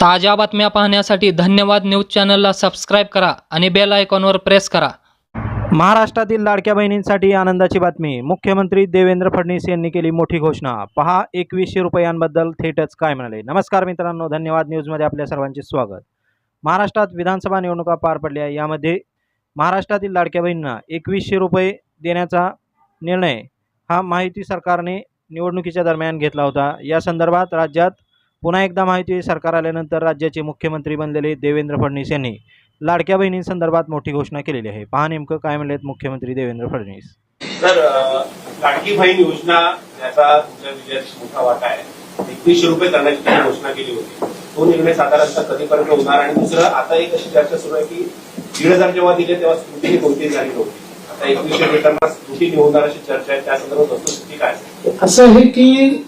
ताज्या बातम्या पाहण्यासाठी धन्यवाद न्यूज चॅनलला सबस्क्राईब करा आणि बेल आयकॉनवर प्रेस करा. महाराष्ट्रातील लाडक्या बहिणींसाठी आनंदाची बातमी. मुख्यमंत्री देवेंद्र फडणवीस यांनी केली मोठी घोषणा. पहा एकवीसशे रुपयांबद्दल थेटच काय म्हणाले. नमस्कार मित्रांनो धन्यवाद न्यूजमध्ये आपल्या सर्वांचे स्वागत. महाराष्ट्रात विधानसभा निवडणुका पार पडल्या. यामध्ये महाराष्ट्रातील लाडक्या बहिणींना एकवीसशे रुपये देण्याचा निर्णय हा माहिती सरकारने निवडणुकीच्या दरम्यान घेतला होता. या संदर्भात राज्यात पुन्हा एकदा माहिती सरकार आल्यानंतर राज्याचे मुख्यमंत्री बनलेले देवेंद्र फडणवीस यांनी लाडक्या बहिणींसंदर्भात मोठी घोषणा केलेली आहे. पहा नेमकं काय म्हणलेत मुख्यमंत्री देवेंद्र फडणवीस. अ, लाडकी बहीण योजना याचा तुमच्या विजयात मोठा वाटा आहे. एकवीसशे रुपये करण्याची त्यांनी घोषणा केली होती. तो निर्णय साधारणतः कधीपर्यंत होणार? आणि दुसरं आता एक अशी चर्चा सुरू आहे की दीड हजार जेव्हा दिले तेव्हा स्कृती कोणतीही झाली नव्हती? आता एकवीसशे भेटताना स्कृती होणार अशी चर्चा आहे त्या संदर्भात वस्तुस्थिती काय? असं आहे की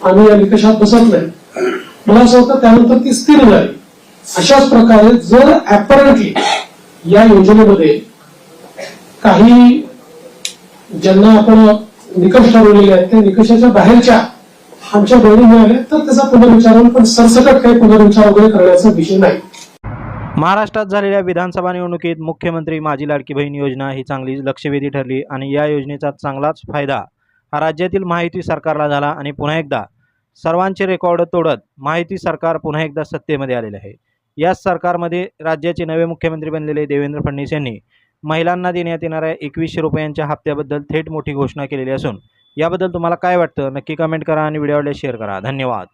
आम्ही या निकषात बसत नाही मला असं वाटतं त्यानंतर ती स्थिर झाली. अशाच प्रकारे जर ऍपरंटली या योजनेमध्ये काही ज्यांना आपण निकष ठरवलेले आहेत त्या निकषाच्या बाहेरच्या आमच्या बहिणी मिळाल्या तर त्याचा पुनर्विचार पण सरसकट काही पुनर्विचार वगैरे करण्याचा विषय नाही. महाराष्ट्रात झालेल्या विधानसभा निवडणुकीत मुख्यमंत्री माझी लाडकी बहीण योजना ही चांगली लक्षवेधी ठरली आणि या योजनेचा चांगलाच फायदा हा राज्यातील माहिती सरकारला झाला आणि पुन्हा एकदा सर्वांचे रेकॉर्ड तोडत माहिती सरकार पुन्हा एकदा सत्तेमध्ये आलेले आहे. याच सरकारमध्ये राज्याचे नवे मुख्यमंत्री बनलेले देवेंद्र फडणवीस यांनी महिलांना देण्यात येणाऱ्या एकवीसशे रुपयांच्या हप्त्याबद्दल थेट मोठी घोषणा केलेली असून याबद्दल तुम्हाला काय वाटतं? नक्की कमेंट करा आणि व्हिडिओला शेअर करा. धन्यवाद.